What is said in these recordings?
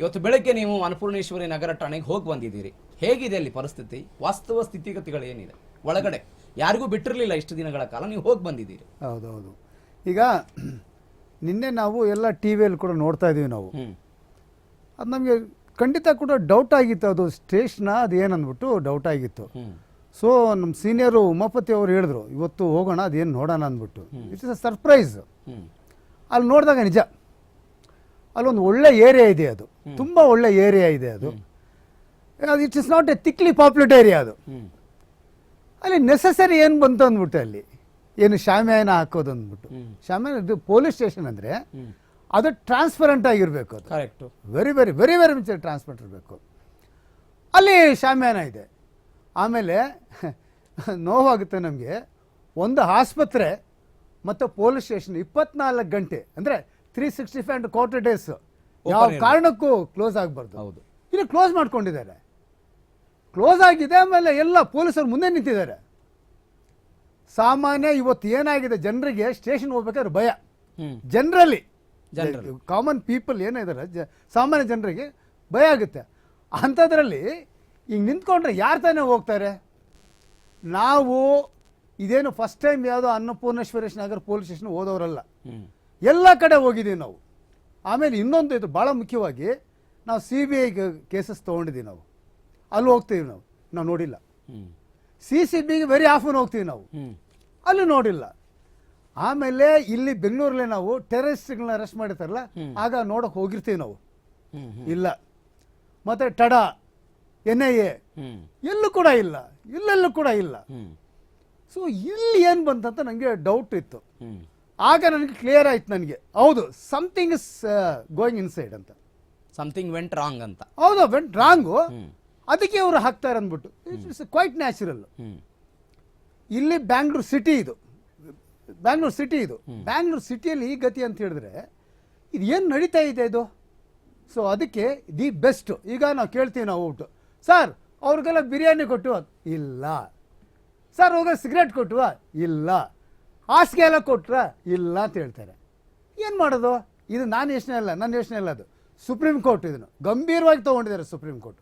ಇವತ್ತು ಬೆಳಗ್ಗೆ ನೀವು ಅನ್ನಪೂರ್ಣೇಶ್ವರಿ ನಗರ ಠಾಣೆಗೆ ಹೋಗಿ ಬಂದಿದ್ದೀರಿ. ಹೇಗಿದೆ ಅಲ್ಲಿ ಪರಿಸ್ಥಿತಿ? ವಾಸ್ತವ ಸ್ಥಿತಿಗತಿಗಳು ಏನಿದೆ? ಒಳಗಡೆ ಯಾರಿಗೂ ಬಿಟ್ಟಿರಲಿಲ್ಲ ಇಷ್ಟು ದಿನಗಳ ಕಾಲ ನೀವು ಹೋಗಿ ಬಂದಿದ್ದೀರಿ. ಹೌದೌದು. ಈಗ ನಿನ್ನೆ ನಾವು ಎಲ್ಲ ಟಿ ವಿಯಲ್ಲಿ ಕೂಡ ನೋಡ್ತಾ ಇದ್ದೀವಿ ನಾವು. ಅದು ನಮಗೆ ಖಂಡಿತ ಕೂಡ ಡೌಟ್ ಆಗಿತ್ತು. ಅದು ಸ್ಟೇಷನ ಅದು ಏನಂದ್ಬಿಟ್ಟು ಡೌಟ್ ಆಗಿತ್ತು. ಸೊ ನಮ್ಮ ಸೀನಿಯರು ಉಮಾಪತಿ ಅವರು ಹೇಳಿದ್ರು ಇವತ್ತು ಹೋಗೋಣ ಅದೇನು ನೋಡೋಣ ಅಂದ್ಬಿಟ್ಟು. ಇಟ್ಸ್ ಅ ಸರ್ಪ್ರೈಸ್ ಅಲ್ಲಿ ನೋಡಿದಾಗ ನಿಜ. ಅಲ್ಲೊಂದು ಒಳ್ಳೆ ಏರಿಯಾ ಇದೆ ಅದು. ತುಂಬ ಒಳ್ಳೆ ಏರಿಯಾ ಇದೆ ಅದು. ಅದು it is not a thickly populated area ಅದು. ಅಲ್ಲಿ ನೆಸಸರಿ ಏನು ಬಂತು ಅಂದ್ಬಿಟ್ಟು ಅಲ್ಲಿ? ಏನು ಶಾಮಿಯಾನ ಹಾಕೋದು ಅಂದ್ಬಿಟ್ಟು. ಶಾಮಿಯಾನ ಇದು ಪೊಲೀಸ್ ಸ್ಟೇಷನ್ ಅಂದರೆ ಅದು ಟ್ರಾನ್ಸ್ಪರೆಂಟ್ ಆಗಿರಬೇಕು ಅದು. Correct very very very very much transparent ಇರಬೇಕು. ಅಲ್ಲಿ ಶಾಮಿಯಾನ ಇದೆ. ಆಮೇಲೆ ನೋವಾಗುತ್ತೆ ನಮಗೆ. ಒಂದು ಆಸ್ಪತ್ರೆ ಮತ್ತು ಪೊಲೀಸ್ ಸ್ಟೇಷನ್ ಇಪ್ಪತ್ನಾಲ್ಕು ಗಂಟೆ. ಅಂದರೆ three sixty five and quarter days ಯಾವ ಕಾರಣಕ್ಕೂ ಕ್ಲೋಸ್ ಆಗಬಾರ್ದು. ಹೌದು. ಇಲ್ಲಿ ಕ್ಲೋಸ್ ಮಾಡ್ಕೊಂಡಿದ್ದಾರೆ. ಕ್ಲೋಸ್ ಆಗಿದೆ ಆಮೇಲೆ ಎಲ್ಲ ಪೊಲೀಸರು ಮುಂದೆ ನಿಂತಿದ್ದಾರೆ. ಸಾಮಾನ್ಯ ಇವತ್ತು ಏನಾಗಿದೆ? ಜನರಿಗೆ ಸ್ಟೇಷನ್ ಹೋಗ್ಬೇಕಾದ್ರೆ ಭಯ. ಜನರಲ್ಲಿ. ಜನರಲಿ ಕಾಮನ್ ಪೀಪಲ್ ಏನಿದ್ದಾರೆ ಸಾಮಾನ್ಯ ಜನರಿಗೆ ಭಯ ಆಗುತ್ತೆ. ಅಂಥದ್ರಲ್ಲಿ ಈಗ ನಿಂತ್ಕೊಂಡ್ರೆ ಯಾರು ತಾನೇ ಹೋಗ್ತಾರೆ? ನಾವು ಇದೇನು ಫಸ್ಟ್ ಟೈಮ್ ಯಾವುದೋ ಅನ್ನಪೂರ್ಣೇಶ್ವರೇಶ್ ನಗರ್ ಪೊಲೀಸ್ ಸ್ಟೇಷನ್ ಹೋದವರಲ್ಲ. ಎಲ್ಲ ಕಡೆ ಹೋಗಿದ್ದೀವಿ ನಾವು. ಆಮೇಲೆ ಇನ್ನೊಂದು ಇದು ಭಾಳ ಮುಖ್ಯವಾಗಿ ನಾವು ಸಿ ಬಿ ಐ ಕೇಸಸ್ ತೊಗೊಂಡಿದ್ದೀವಿ ನಾವು. ಅಲ್ಲಿ ಹೋಗ್ತೀವಿ ನಾವು. ನಾವು ನೋಡಿಲ್ಲ. ಸಿ ಸಿ ಬಿಗೆ ವೆರಿ ಆಫನ್ ಹೋಗ್ತೀವಿ ನಾವು. ಅಲ್ಲಿ ನೋಡಿಲ್ಲ. ಆಮೇಲೆ ಇಲ್ಲಿ ಬೆಂಗಳೂರಲ್ಲಿ ನಾವು ಟೆರರಿಸ್ಟ್ಗಳನ್ನ ಅರೆಸ್ಟ್ ಮಾಡಿರ್ತಾರಲ್ಲ. ಆಗ ನೋಡೋಕೆ ಹೋಗಿರ್ತೀವಿ ನಾವು. ಇಲ್ಲ. ಮತ್ತು ಟಡ ಎನ್ ಐ ಎ ಎಲ್ಲೂ ಕೂಡ ಇಲ್ಲ. ಇಲ್ಲೆಲ್ಲೂ ಕೂಡ ಇಲ್ಲ. ಸೊ ಇಲ್ಲಿ ಏನು ಬಂತಂತ ನನಗೆ ಡೌಟ್ ಇತ್ತು. ಆಗ ನನಗೆ ಕ್ಲಿಯರ್ ಆಯ್ತು ನನಗೆ. ಹೌದು ಸಮಥಿಂಗ್ ಇಸ್ ಗೋಯಿಂಗ್ ಇನ್ಸೈಡ್ ಅಂತ. ಸಮಥಿಂಗ್ ವೆಂಟ್ ರಾಂಗ್ ಅಂತ. ಹೌದು ವೆಂಟ್ ರಾಂಗು ಅದಕ್ಕೆ ಅವರು ಹಾಕ್ತಾರೆ ಅಂದ್ಬಿಟ್ಟು. ಇಟ್ಸ್ ಕ್ವೈಟ್ ನ್ಯಾಚುರಲ್ ಇಲ್ಲಿ ಬ್ಯಾಂಗ್ಳೂರ್ ಸಿಟಿ ಇದು. ಬ್ಯಾಂಗ್ಳೂರ್ ಸಿಟಿ ಇದು. ಬ್ಯಾಂಗ್ಳೂರ್ ಸಿಟಿಯಲ್ಲಿ ಈ ಗತಿ ಅಂತ ಹೇಳಿದ್ರೆ ಇದು ಏನು ನಡೀತಾ ಇದೆ ಇದು? ಸೊ ಅದಕ್ಕೆ ದಿ ಬೆಸ್ಟ್ ಈಗ ನಾವು ಕೇಳ್ತೀವಿ ನಾವು ಊಟ. ಸರ್ ಅವ್ರಿಗೆಲ್ಲ ಬಿರಿಯಾನಿ ಕೊಟ್ಟು ಇಲ್ಲ. ಸರ್ ಅವ್ರಿಗೆ ಸಿಗರೇಟ್ ಕೊಟ್ಟುವ ಇಲ್ಲ. ಹಾಸಿಗೆ ಎಲ್ಲ ಕೊಟ್ರ ಇಲ್ಲ ಅಂತ ಹೇಳ್ತಾರೆ. ಏನು ಮಾಡೋದು? ಇದು ನಾನು ಯೋಚನೆ ಅಲ್ಲ ನನ್ನ ಯೋಚನೆ ಅಲ್ಲ ಅದು. ಸುಪ್ರೀಂ ಕೋರ್ಟ್ ಇದನ್ನು. ಗಂಭೀರವಾಗಿ ತೊಗೊಂಡಿದ್ದಾರೆ ಸುಪ್ರೀಂ ಕೋರ್ಟ್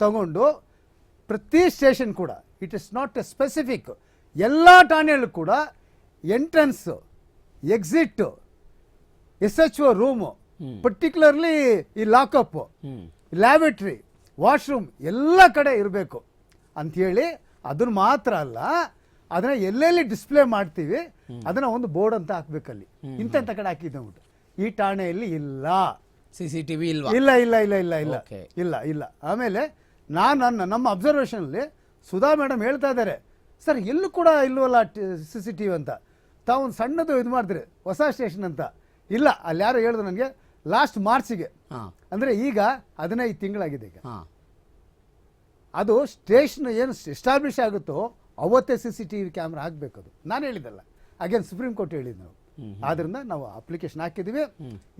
ತಗೊಂಡು ಪ್ರತಿ ಸ್ಟೇಷನ್ ಕೂಡ it is not a specific ಎಲ್ಲ ಠಾಣೆಯಲ್ಲೂ ಕೂಡ entrance exit S H O room. Particularly ಈ ಲಾಕಪ್ ಲ್ಯಾಬೆಟ್ರಿ ಲ್ಯಾಬರೇಟ್ರಿ ವಾಶ್ರೂಮ್ ಎಲ್ಲ ಕಡೆ ಇರಬೇಕು. ಅಂಥೇಳಿ ಅದನ್ನು ಮಾತ್ರ ಅಲ್ಲ ಅದನ್ನ ಎಲ್ಲೆಲ್ಲಿ ಡಿಸ್ಪ್ಲೇ ಮಾಡ್ತೀವಿ ಅದನ್ನ ಒಂದು ಬೋರ್ಡ್ ಅಂತ ಹಾಕ್ಬೇಕಲ್ಲಿ. ಇಂಥ ಕಡೆ ಹಾಕಿದ್ದೆ ಈ ಠಾಣೆಯಲ್ಲಿ ಇಲ್ಲ. ಸಿ ಸಿ ಟಿ ವಿ ಇಲ್ಲ ಇಲ್ಲ ಇಲ್ಲ ಇಲ್ಲ ಇಲ್ಲ. Okay. ಇಲ್ಲ ಇಲ್ಲ. ಆಮೇಲೆ ನಾನು ನನ್ನ ನಮ್ಮ ಅಬ್ಸರ್ವೇಷನಲ್ಲಿ ಸುಧಾ ಮೇಡಮ್ ಹೇಳ್ತಾ ಇದ್ದಾರೆ ಸರ್ ಎಲ್ಲೂ ಕೂಡ ಇಲ್ವಲ್ಲ ಸಿ ಸಿ ಟಿ ವಿ ಅಂತ? ತಾವು ಒಂದು ಸಣ್ಣದು ಇದು ಮಾಡಿದ್ರಿ ಹೊಸ ಸ್ಟೇಷನ್ ಅಂತ. ಇಲ್ಲ ಅಲ್ಲಿ ಯಾರು ಹೇಳಿದ್ರು ನನಗೆ ಲಾಸ್ಟ್ ಮಾರ್ಚಿಗೆ ಅಂದರೆ ಈಗ ಹದಿನೈದು ತಿಂಗಳಾಗಿದೆ ಈಗ. ಅದು ಸ್ಟೇಷನ್ ಏನು ಎಸ್ಟಾಬ್ಲಿಷ್ ಆಗುತ್ತೋ ಅವತ್ತೇ C C T V camera ಹಾಕಬೇಕದು. ಅದು ನಾನು ಹೇಳಿದ್ದಲ್ಲ. ಅಗೇನ್ ಸುಪ್ರೀಂ ಕೋರ್ಟ್ ಹೇಳಿದ್ದು ನಾವು. ಆದ್ದರಿಂದ ನಾವು ಅಪ್ಲಿಕೇಶನ್ ಹಾಕಿದ್ದೀವಿ.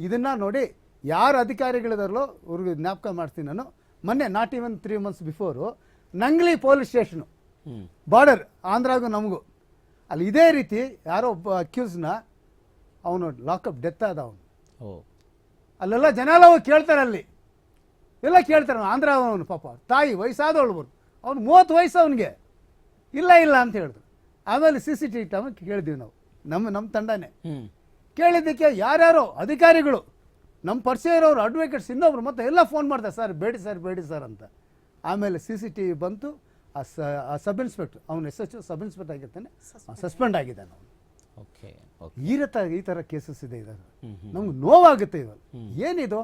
ಇದನ್ನ ನೋಡಿ ಯಾರು ಅಧಿಕಾರಿಗಳಿದಾರಲ್ಲೋ ಅವ್ರಿಗೆ ಜ್ಞಾಪಕ ಮಾಡ್ತೀನಿ ನಾನು. ಮೊನ್ನೆ not even three months before Nangli police station border ಆಂಧ್ರಾಗೂ ನಮಗೂ. ಅಲ್ಲಿ ಇದೇ ರೀತಿ ಯಾರೋ ಒಬ್ಬ ಅಕ್ಯೂಸ್ನ ಅವನು ಲಾಕಪ್ ಡೆತ್ ಆದ ಅವನು. ಅಲ್ಲೆಲ್ಲ ಜನ ಎಲ್ಲ ಹೋಗಿ ಕೇಳ್ತಾರೆ ಅಲ್ಲಿ. ಎಲ್ಲ ಕೇಳ್ತಾರೆ. ಆಂಧ್ರ ಅವನು ಪಾಪ. ತಾಯಿ ವಯಸ್ಸಾದವಳು ಅವ್ನು ಮೂವತ್ತು ವಯಸ್ಸು ಅವನಿಗೆ. ಇಲ್ಲ ಇಲ್ಲ ಅಂತ ಹೇಳಿದ್ರು. ಆಮೇಲೆ ಸಿ ಸಿ ಟಿ ವಿ ಕೇಳಿದ್ವಿ ನಾವು. ನಮ್ಮ ನಮ್ಮ ತಂಡನೇ. ಕೇಳಿದ್ದಕ್ಕೆ ಯಾರ್ಯಾರೋ ಅಧಿಕಾರಿಗಳು ನಮ್ಮ ಪರಿಚಯ ಇರೋರು ಅಡ್ವೊಕೇಟ್ಸ್ ಇನ್ನೊಬ್ರು ಮತ್ತೆ ಎಲ್ಲ ಫೋನ್ ಮಾಡ್ತಾರೆ ಸರ್ ಬೇಡಿ ಸರ್ ಬೇಡಿ ಸರ್ ಅಂತ. ಆಮೇಲೆ ಸಿ ಸಿ ಟಿ ವಿ ಬಂತು. ಆ ಸ ಆ ಸಬ್ ಇನ್ಸ್ಪೆಕ್ಟರ್ ಅವನು ಎಸ್ ಎಚ್ ಸಬ್ ಇನ್ಸ್ಪೆಕ್ಟರ್ ಆಗಿರ್ತಾನೆ. ಸಸ್ಪೆಂಡ್ ಆಗಿದ್ದಾನೆ ಅವನು. Okay okay. ಈ ಈ ಥರ ಕೇಸಸ್ ಇದೆ ಇದು. ನಮ್ಗೆ ನೋವಾಗುತ್ತೆ ಇವಾಗ. ಏನಿದು?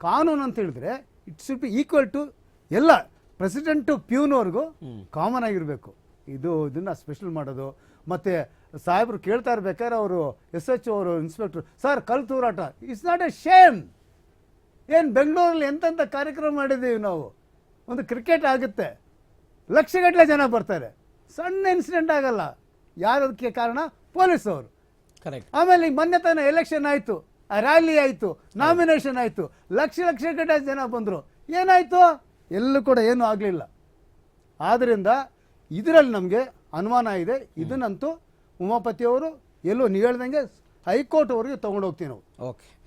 ಕಾನೂನು ಅಂತ ಹೇಳಿದ್ರೆ it should be equal to ಎಲ್ಲ ಪ್ರೆಸಿಡೆಂಟ್ ಟು ಪ್ಯೂನ್ವರೆಗೂ ಕಾಮನ್ ಆಗಿರಬೇಕು. ಇದು ಇದನ್ನು ಸ್ಪೆಷಲ್ ಮಾಡೋದು. ಮತ್ತೆ ಸಾಹೇಬರು ಕೇಳ್ತಾ ಇರ್ಬೇಕಾದ್ರೆ ಅವರು ಎಸ್ ಎಚ್ ಅವರು ಇನ್ಸ್ಪೆಕ್ಟರ್ ಸರ್ ಕಲ್ ತೂರಾಟ ಇಟ್ಸ್ ನಾಟ್ ಎ ಶೇಮ್ ಏನು ಬೆಂಗಳೂರಲ್ಲಿ ಎಂತೆಂಥ ಕಾರ್ಯಕ್ರಮ ಮಾಡಿದ್ದೀವಿ ನಾವು? ಒಂದು ಕ್ರಿಕೆಟ್ ಆಗುತ್ತೆ. ಲಕ್ಷಗಟ್ಟಲೆ ಜನ ಬರ್ತಾರೆ. ಸಣ್ಣ ಇನ್ಸಿಡೆಂಟ್ ಆಗಲ್ಲ. ಯಾರದಕ್ಕೆ ಕಾರಣ? ಪೊಲೀಸ್ ಅವರು. ಕರೆಕ್ಟ್ ಆಮೇಲೆ ಈಗ ಮೊನ್ನೆ ತಾನೇ ಎಲೆಕ್ಷನ್ ಆಯಿತು. ರ್ಯಾಲಿ ಆಯಿತು ನಾಮಿನೇಷನ್ ಆಯಿತು. ಲಕ್ಷ ಲಕ್ಷ ಗಟ್ಟಲೆ ಜನ ಬಂದರು. ಏನಾಯಿತು? ಎಲ್ಲೂ ಕೂಡ ಏನೂ ಆಗಲಿಲ್ಲ. ಆದ್ದರಿಂದ ಇದರಲ್ಲಿ ನಮಗೆ ಅನುಮಾನ ಇದೆ. ಇದನ್ನಂತೂ ಉಮಾಪತಿಯವರು ಎಲ್ಲೋ ನೀವು ಹೇಳ್ದಂಗೆ ಹೈಕೋರ್ಟ್ವರೆಗೆ ತೊಗೊಂಡೋಗ್ತೀವಿ ನಾವು. ಓಕೆ.